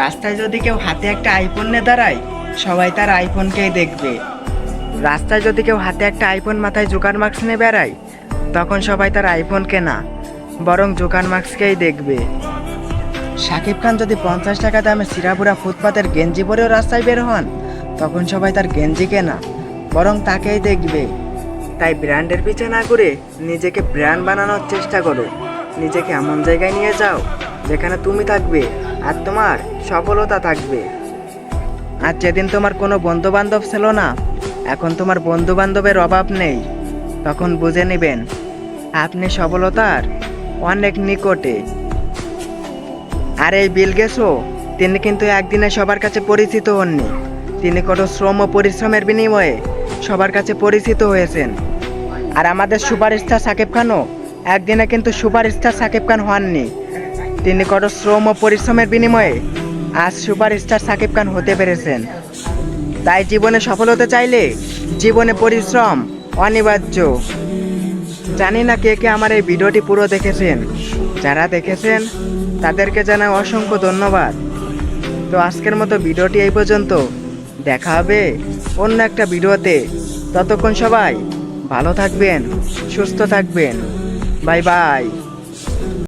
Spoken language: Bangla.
রাস্তায় যদি কেউ হাতে একটা আইফোন নিয়ে দাঁড়ায়, সবাই তার আইফোনকেই দেখবে। রাস্তায় যদি কেউ হাতে একটা আইফোন মাথায় জোকার মাস্ক নিয়ে বেড়ায়, তখন সবাই তার আইফোনকে না বরং জোকার মাস্ককেই দেখবে। শাকিব খান যদি পঞ্চাশ টাকা দামে সিরাপুরা ফুটপাতের গেঞ্জি পরেও রাস্তায় বের হন, তখন সবাই তার গেঞ্জিকে না বরং তাকেই দেখবে। তাই ব্র্যান্ডের পিছে না করে নিজেকে ব্র্যান্ড বানানোর চেষ্টা করো। নিজেকে এমন জায়গায় নিয়ে যাও, যেখানে তুমি থাকবে। আর তোমার সফলতা থাকবে। আর যেদিন তোমার কোনো বন্ধু বান্ধব ছিল না, এখন তোমার বন্ধু বান্ধবের অভাব নেই, তখন বুঝে নেবেন, আপনি সফলতার অনেক নিকটে। আর এই বিল গেছো তিনি কিন্তু একদিনে সবার কাছে পরিচিত হননি। তিনি কত শ্রম ও পরিশ্রমের বিনিময়ে সবার কাছে পরিচিত হয়েছেন। আর আমাদের সুপারস্টার সাকিব খানও একদিনে কিন্তু সুপারস্টার সাকিব খান হননি। তিনি কত শ্রম ও পরিশ্রমের বিনিময়ে আজ সুপারস্টার সাকিব খান হতে পেরেছেন তাই জীবনে সফল হতে চাইলে জীবনে পরিশ্রম অনিবার্য জানি না কে কে আমার এই ভিডিওটি পুরো দেখেছেন। যারা দেখেছেন তাদেরকে জানাই অসংখ্য ধন্যবাদ। তো আজকের মতো ভিডিওটি এই পর্যন্ত দেখা হবে অন্য একটা ভিডিওতে। ততক্ষণ সবাই ভালো থাকবেন, সুস্থ থাকবেন। Bye bye.